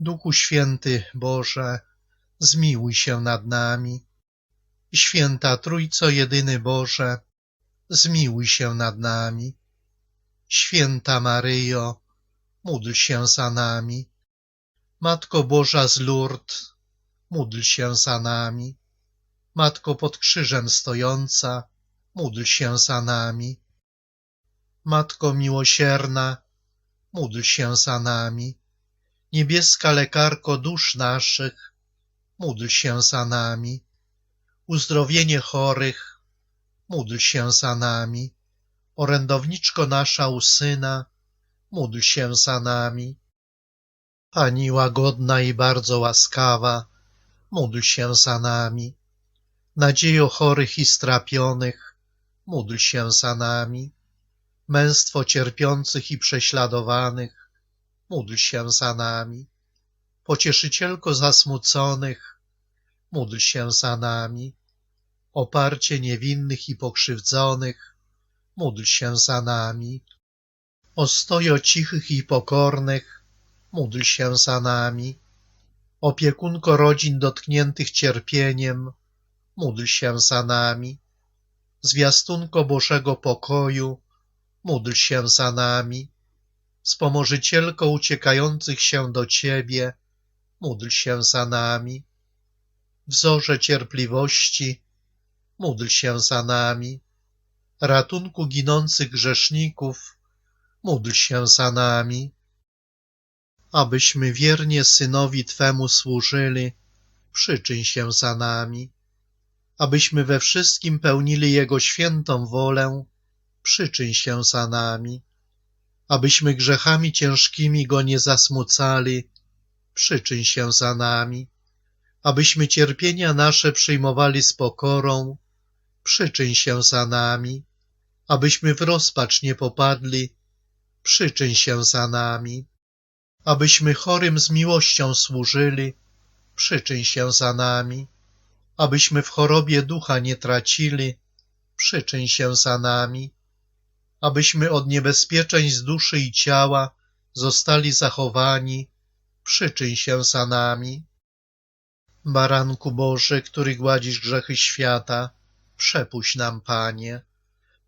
Duchu Święty Boże, zmiłuj się nad nami. Święta Trójco Jedyny Boże, zmiłuj się nad nami. Święta Maryjo, módl się za nami. Matko Boża z Lourdes, módl się za nami. Matko pod krzyżem stojąca, módl się za nami. Matko miłosierna, módl się za nami. Niebieska lekarko dusz naszych, módl się za nami. Uzdrowienie chorych, módl się za nami. Orędowniczko nasza u Syna, módl się za nami. Pani łagodna i bardzo łaskawa, módl się za nami. Nadziejo chorych i strapionych, módl się za nami. Męstwo cierpiących i prześladowanych, módl się za nami. Pocieszycielko zasmuconych, módl się za nami. Oparcie niewinnych i pokrzywdzonych, módl się za nami. Ostojo cichych i pokornych, módl się za nami. Opiekunko rodzin dotkniętych cierpieniem, módl się za nami. Zwiastunko Bożego pokoju, módl się za nami. Wspomożycielko uciekających się do Ciebie, módl się za nami. Wzorze cierpliwości, módl się za nami. Ratunku ginących grzeszników, módl się za nami. Abyśmy wiernie Synowi Twemu służyli, przyczyń się za nami. Abyśmy we wszystkim pełnili Jego świętą wolę, przyczyń się za nami. Abyśmy grzechami ciężkimi Go nie zasmucali, przyczyń się za nami. Abyśmy cierpienia nasze przyjmowali z pokorą, przyczyń się za nami. Abyśmy w rozpacz nie popadli, przyczyń się za nami. Abyśmy chorym z miłością służyli, przyczyń się za nami. Abyśmy w chorobie ducha nie tracili, przyczyń się za nami. Abyśmy od niebezpieczeństw duszy i ciała zostali zachowani, przyczyń się za nami. Baranku Boży, który gładzisz grzechy świata, przepuść nam, Panie.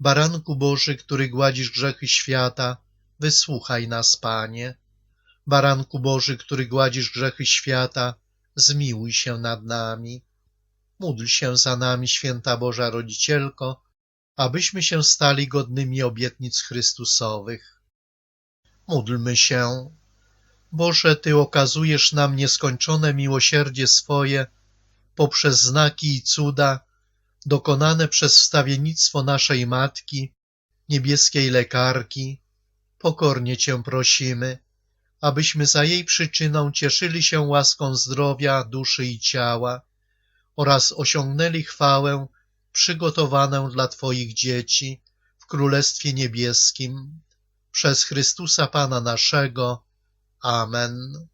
Baranku Boży, który gładzisz grzechy świata, wysłuchaj nas, Panie. Baranku Boży, który gładzisz grzechy świata, zmiłuj się nad nami. Módl się za nami, święta Boża Rodzicielko, abyśmy się stali godnymi obietnic Chrystusowych. Módlmy się. Boże, Ty okazujesz nam nieskończone miłosierdzie swoje poprzez znaki i cuda dokonane przez wstawiennictwo naszej Matki, niebieskiej lekarki. Pokornie Cię prosimy, abyśmy za jej przyczyną cieszyli się łaską zdrowia, duszy i ciała oraz osiągnęli chwałę przygotowaną dla Twoich dzieci w Królestwie Niebieskim przez Chrystusa Pana naszego. Amen.